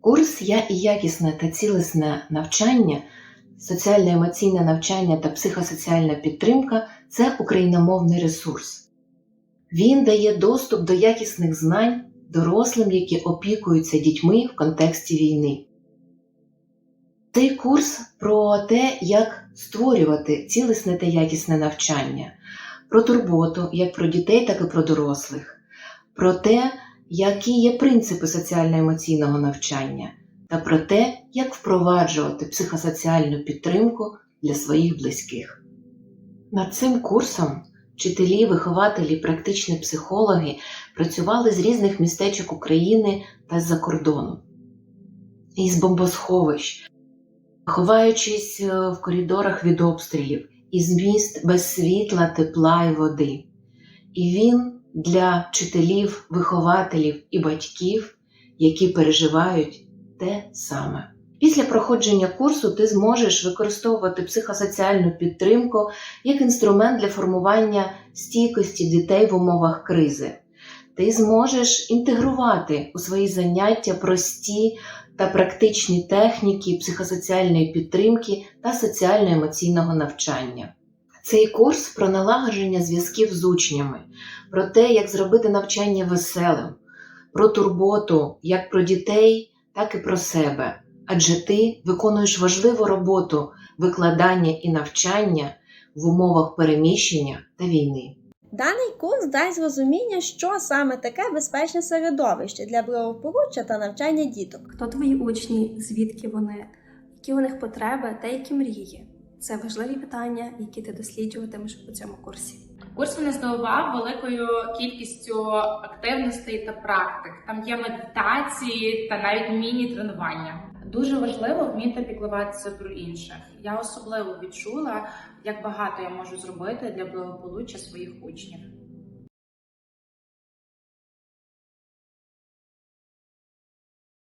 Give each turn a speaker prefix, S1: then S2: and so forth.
S1: Курс Я і якісне та цілісне навчання, соціально-емоційне навчання та психосоціальна підтримка це україномовний ресурс. Він дає доступ до якісних знань дорослим, які опікуються дітьми в контексті війни. Цей курс про те, як створювати цілісне та якісне навчання, про турботу як про дітей, так і про дорослих, про те, які є принципи соціально-емоційного навчання, та про те, як впроваджувати психосоціальну підтримку для своїх близьких. Над цим курсом вчителі, вихователі, практичні психологи працювали з різних містечок України та з-за кордону, із бомбосховищ, ховаючись е, в коридорах від обстрілів, із міст без світла, тепла і води. І він для вчителів, вихователів і батьків, які переживають те саме. Після проходження курсу ти зможеш використовувати психосоціальну підтримку як інструмент для формування стійкості дітей в умовах кризи. Ти зможеш інтегрувати у свої заняття прості та практичні техніки психосоціальної підтримки та соціально-емоційного навчання. Цей курс про налагодження зв'язків з учнями, про те, як зробити навчання веселим, про турботу як про дітей, так і про себе. Адже ти виконуєш важливу роботу викладання і навчання в умовах переміщення та війни.
S2: Даний курс дасть розуміння, що саме таке безпечне середовище для благополуччя та навчання діток.
S3: Хто твої учні, звідки вони, які у них потреби та які мрії. Це важливі питання, які ти досліджуватимеш у цьому курсі.
S4: Курс мене здивував великою кількістю активностей та практик. Там є медитації та навіть міні-тренування. Дуже важливо вміти піклуватися про інших. Я особливо відчула, як багато я можу зробити для благополуччя своїх учнів.